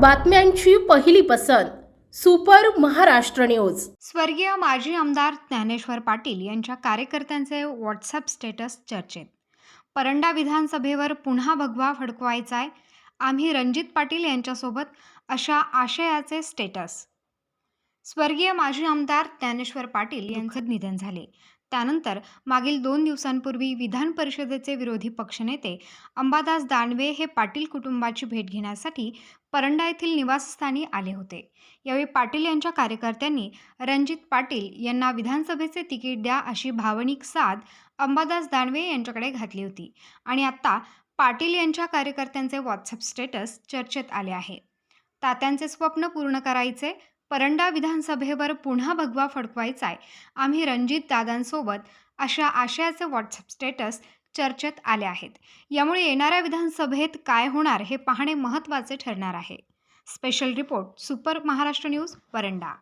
बातम्यांची पहिली पसंत सुपर महाराष्ट्र न्यूज. स्वर्गीय माजी आमदार ज्ञानेश्वर पाटील यांच्या कार्यकर्त्यांचे व्हॉट्सअप स्टेटस चर्चेत. परंडा विधानसभेवर पुन्हा भगवा फडकवायचा आहे आम्ही रणजित पाटील यांच्यासोबत अशा आशयाचे स्टेटस. स्वर्गीय माजी आमदार ज्ञानेश्वर पाटील यांचं निधन झाले. त्यानंतर मागील दोन दिवसांपूर्वी विधान परिषदेचे विरोधी पक्षनेते अंबादास दानवे हे पाटील कुटुंबाची भेट घेण्यासाठी परंडा येथील निवासस्थानी आले होते. यावेळी पाटील यांच्या कार्यकर्त्यांनी रणजित पाटील यांना विधानसभेचे तिकीट द्या अशी भावनिक साथ अंबादास दानवे यांच्याकडे घातली होती आणि आता पाटील यांच्या कार्यकर्त्यांचे व्हॉट्सअप स्टेटस चर्चेत आले आहे. तात्यांचे स्वप्न पूर्ण करायचे परंडा विधानसभेवर पुन्हा भगवा फडकवायचा आहे आम्ही रणजित दादांसोबत अशा आशयाचे व्हॉट्सअप स्टेटस चर्चेत आले आहेत. यामुळे येणाऱ्या विधानसभेत काय होणार हे पाहणे महत्त्वाचे ठरणार आहे. Special report super Maharashtra news Paranda